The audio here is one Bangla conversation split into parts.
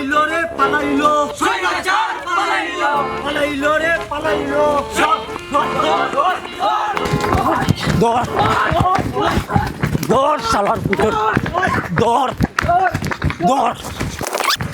পালাইলো রে পালাইলো স্বৈরাচার পালাইলো পালাইলো রে পালাইলো দর দর শালার পুত্র দর দর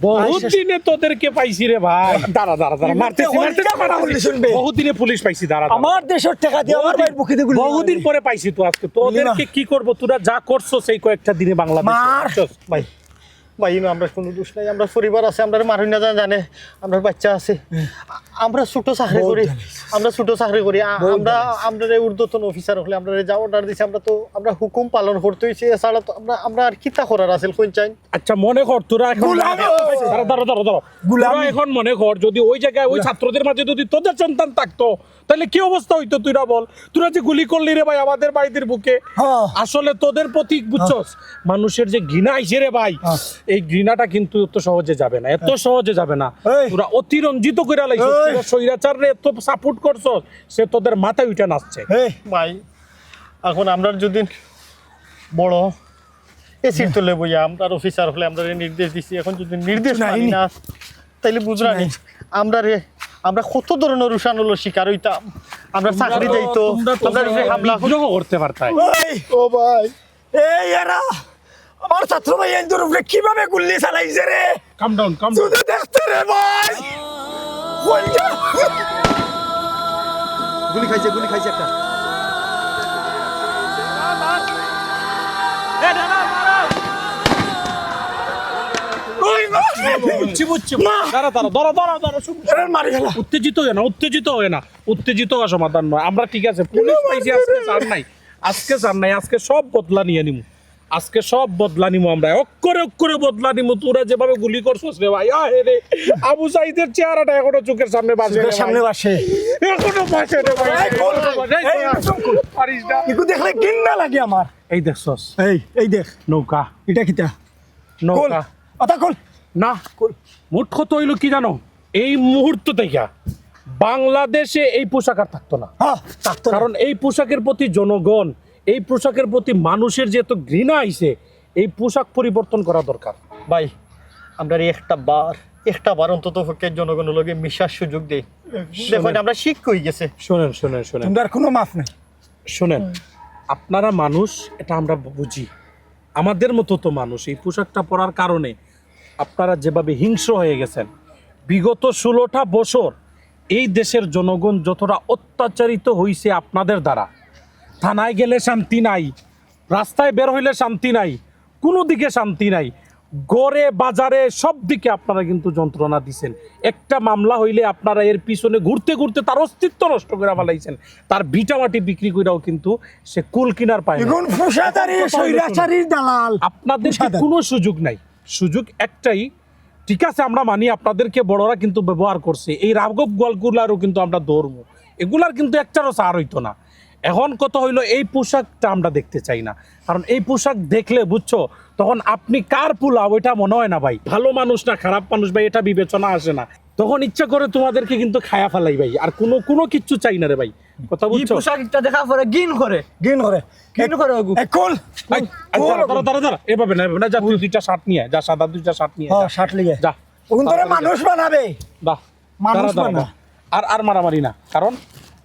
বহুত দিনে তোদেরকে পাইছি রে ভাই। দাঁড়া দাঁড়া দাঁড়া মারতেছি মারতে মারতেছি কথা বললি শুনবে। বহুত দিনে পুলিশ পাইছি দাঁড়া। আমার দেশের টাকা দিয়ে আমার ভাই মুখে দিয়ে বহুদিন পরে পাইছি তো আজকে। তোদেরকে কি করব? তোরা যা করছ সেই কয়েকটা দিনে বাংলাদেশ। ভাই। ভাই আমরা কোনো দোষ নাই আমরা পরিবার আছে আমরা মারুন না জানে আমরা বাচ্চা আছে আমরা ছোট চাকরি করি আমরা ছোট চাকরি করি আমরা আমরা ঊর্ধ্বতন অফিসার হলে আমরা যা অর্ডার দিছি আমরা তো আমরা হুকুম পালন করতে হইছে এছাড়া তো আমরা আমরা আর কিতা করার আছে কোন চাই আচ্ছা মনে কর তোরা এখন গুলামি। দাঁড়া দাঁড়া দাঁড়া গুলামি। এখন মনে কর যদি ওই জায়গায় ওই ছাত্রদের মাঝে যদি তোদের সন্তান থাকতো তাহলে কি অবস্থা হইতো তুইরা বল তোরা যে গুলি করলি রে ভাই আমাদের ভাইদের বুকে হ্যাঁ। আসলে তোদের প্রতি বুঝছস মানুষের যে ঘৃণা আইছে রে ভাই হ্যাঁ। এই ঘৃণাটা কিন্তু এত সহজে যাবে না এত সহজে যাবে না। তোরা অতিরঞ্জিত করে লাইছিস এই। স্বৈরাচার রে এত সাপোর্ট করছ সে তোদের মাথায় উঠে নাচছে। ভাই এখন আমরা যদি বড় এসির তোলে বইয়া আমরা অফিসার হলে আমরা নির্দেশ দিছি এখন যদি নির্দেশ নাই। মানি না তাইলে বুঝরা নি আমরা রে আমরা কত ধরনের রুশানুলো শিকার হইতাম। আমরা চাকরি যাইতো তো আমরা হামলা করতে পারতাই। ওই ও ভাই। এই এরা! আমার ছাত্র ভাই তোর উপরে কীভাবে গুল্লি চালাইছে রে? কাম ডাউন কাম ডাউন শুধু দেখতে রে ভাই। গুলি খাইছে গুলি খাইছে একটা। উত্তেজিত হয় না উত্তেজিত হয় না। উত্তেজিত হওয়া সমাধান নয়। আমরা ঠিক আছে পুলিশ পাইছি আজকে চার নাই আজকে চার নাই আজকে সব বদলা নিয়ে নিমু। আজকে সব বদলা নিমু আমরা। অক্ষরে অক্ষরে বদলা নিমু। তোরা যেভাবে গুলি করছস রে ভাই আহে রে। আবু সাইদের চেহারাটা এখনও চোখের সামনে রে চোখের সামনে আসে এখনও বাজে রে ভাই। পারিস না। ইকু দেখলে ঘিন্না লাগে আমার। এই দেখছস। এই এই দেখ। নৌকা। এটা কল নৌকা। আতা কল না। মোট কত হইল কি জানো? এই মুহূর্ত থেকে বাংলাদেশে এই পোশাক আর থাকতো না। হ্যাঁ থাকতো না। কারণ এই পোশাকের প্রতি জনগণ এই পোশাকের প্রতি মানুষের যে এত ঘৃণা আইছে এই পোশাক পরিবর্তন করা দরকার। ভাই আমরা এই একটা বার একটা বার অন্তত পক্ষে জনগণের লগে মিশার সুযোগ দেই। দেখুন আমরা শিখ হয়ে গেছে। শোনেন শোনেন শোনেন। তোমরা কোনো মাফ নেই। শোনেন আপনারা মানুষ এটা আমরা বুঝি। আমাদের মতো তো মানুষ এই পোশাকটা পরার কারণে আপনারা যেভাবে হিংস্র হয়ে গেছেন বিগত ষোলোটা বছর এই দেশের জনগণ যতটা অত্যাচারিত হইছে আপনাদের দ্বারা থানায় গেলে শান্তি নাই রাস্তায় বের হইলে শান্তি নাই কোনো দিকে শান্তি নাই। গড়ে বাজারে সব দিকে আপনারা কিন্তু যন্ত্রণা দিছেন। একটা মামলা হইলে আপনারা এর পিছনে ঘুরতে ঘুরতে তার অস্তিত্ব নষ্ট করে ফেলাইছেন। তার ভিটামাটি বিক্রি কইরাও কিন্তু সে কুল কিনার পায় দালাল আপনাদের কোনো সুযোগ নাই? সুযোগ একটাই ঠিক আছে আমরা মানি আপনাদেরকে বড়রা কিন্তু ব্যবহার করছে। এই রাঘব গোয়ালগুলারও কিন্তু আমরা দৌড়বো এগুলার কিন্তু একটারও সার হইতো না। এখন কত হইল এই পোশাকটা আমরা দেখতে চাই না। কারণ এই পোশাক দেখলে বুঝছ তখন আপনি কার পুলা ওইটা মনে হয় না ভাই। ভালো মানুষ না খারাপ মানুষ ভাই এটা বিবেচনা আসে না। তখন ইচ্ছা করে তোমাদেরকে কিন্তু খায়া ফেলাই ভাই আর কোনো কোনো কিচ্ছু চাই না রে ভাই। কথা বুঝছ? পোশাকটা দেখা পরে গিন করে। গিন করে। গিন করে কল। দাঁড়া, দাঁড়া, দাঁড়া, এভাবে না এভাবে না যা তুই দুইটা শার্ট নিয়ে যা সাদা দুইটা শার্ট নিয়ে আয়, হ্যাঁ যা। ষাট লিগে। যা। তোরা মানুষ বানাবে। বাহ। মানুষ বানা। আর আর মারামারি না। কারণ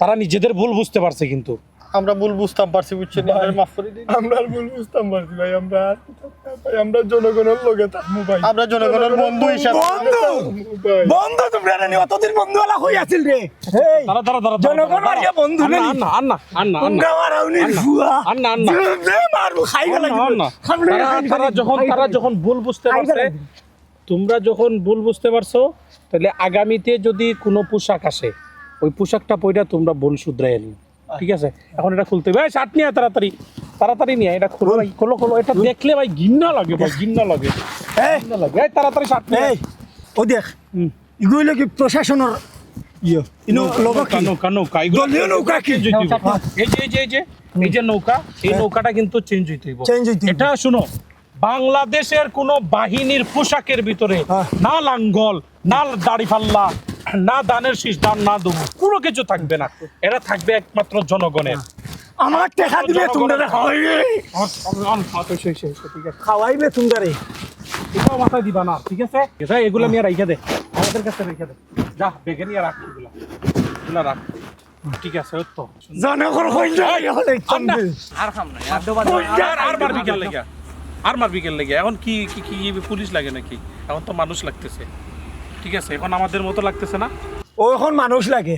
তারা নিজেদের ভুল বুঝতে পারছে কিন্তু। আমরা ভুল বুঝতাম পারছি বুঝছেন আমরা মাফ করে দিন। আমরা ভুল বুঝতাম পারছি ভাই আমরা ভাই আমরা জনগণের লোকে থাকব ভাই। আমরা জনগণের বন্ধু হিসাবে বন্ধু! তোমরা অতদিন বন্ধু আলা হই আছিল রে। দাঁড়া দাঁড়া দাঁড়া জনগণ আর বন্ধু আন্না আন্না আন্না তোমরা আমার আউনির ফুয়া আন্না আন্না যে মারবো খাই গেল। তারা- তারা যখন তারা যখন ভুল বুঝতে পারছে তোমরা যখন ভুল বুঝতে পারছ তাহলে আগামীতে যদি কোনো পোশাক আসে ওই পোশাকটা পইরা তোমরা ভুল শুধরাই নিও। ঠিক আছে? এখন এটা খুলতে হবে। শার্ট নিয়ে তাড়াতাড়ি। তাড়াতাড়ি নিয়ে এটা খোলো ভাই খোলো খোলো। এটা দেখলে ভাই ঘিন্না লাগে ভাই ঘিন্না লাগে। ঘিন্না লাগে। এই তাড়াতাড়ি শার্ট নিয়ে ও দেখ। এগুলো কি প্রশাসনের ইয়ে? লগা কি? নৌকা নৌকা। এগুলো নৌকা কি? এই যে এই যে এই যে এই যে নৌকা এই নৌকাটা কিন্তু চেঞ্জ হইতে হইব। Change হইতে এটা শুনো বাংলাদেশের কোন বাহিনীর পোশাকের ভিতরে হ্যাঁ। না লাঙ্গল না দাড়ি পাল্লা না দানের শীষ দান না দেবো কোনো কিছু থাকবে না। এরা থাকবে একমাত্র জনগণের। আমার টেকা দিবে তোমরা খাওয়াইবে ঠিক আছে। খাওয়াইবে তোমরা এটাও মাথায় দিবা না ঠিক আছে? এটা এগুলো নিয়ে রাইখা দে। আমাদের কাছে রেখে দে। যা বেগে নিয়ে রাখ এগুলা। এগুলা রাখ। ঠিক আছে তো। জনগণ হইলে হলে আন্না। আর খাম না আর দোবার আর আর মারবি কেন লেগে? আর মারবি কেন লেগে? এখন কি কি কি পুলিশ লাগে নাকি? এখন তো মানুষ লাগতেছে। ঠিক আছে এখন আমাদের মতো লাগতেছে না। ও এখন মানুষ লাগে।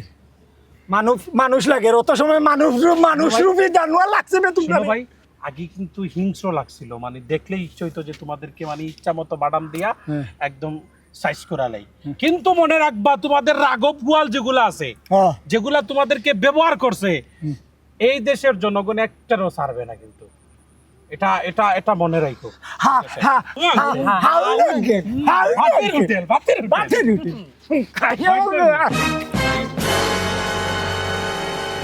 মানুষ মানুষ লাগে। অত সময় মানুষ মানুষ রূপে জানোয়ার লাগছে না তোমরা ভাই আগে কিন্তু হিংস্র লাগছিল। মানে দেখলেই ইচ্ছে হইতো যে তোমাদেরকে মানে ইচ্ছা মতো বাদাম দিয়া একদম সাইজ করালাই কিন্তু মনে রাখবা তোমাদের রাগব গোয়াল যেগুলো আছে হ্যাঁ যেগুলা তোমাদেরকে ব্যবহার করছে এই দেশের জনগণ একটারও ছাড়বে না কিন্তু। এটা এটা এটা মনে রাখো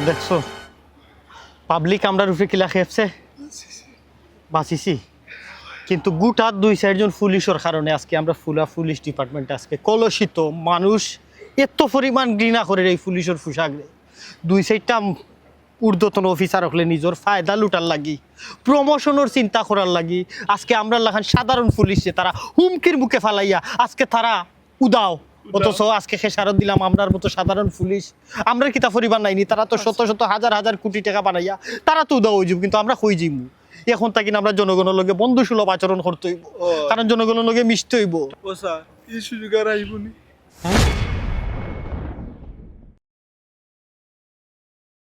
দেখছ? পাবলিক আমরা রূপে কিলা খেপছে বাঁচিছি। কিন্তু গুটা দুই চারজন পুলিশের কারণে আজকে আমরা ফুলা পুলিশ ডিপার্টমেন্ট আজকে কলসিত মানুষ এত পরিমাণ ঘৃণা করে এই পুলিশের পোশাক দুই চারটা ঊর্ধ্বতন অফিসার হলে নিজের ফায়দা লুটার লাগি প্রমোশনের চিন্তা করার লাগি। আজকে আমরা লাখান সাধারণ পুলিশ তারা হুমকির মুখে ফালাইয়া আজকে তারা উদাও। অথচ আজকে খেসারত দিলাম আমরার মতো সাধারণ পুলিশ। আমরা কিতা পরিবার নাইনি তারা তো শত শত হাজার হাজার কোটি টাকা বানাইয়া তারা তো উদাও হয়ে কিন্তু আমরা হয়ে যাইমু? এখন তাকি আমরা জনগণের লগে বন্ধু সুলভ আচরণ করতে হইব। কারণ জনগণের লগে মিশতে হইব। ও স্যার এই সুযোগ আর আইবনি হ্যাঁ?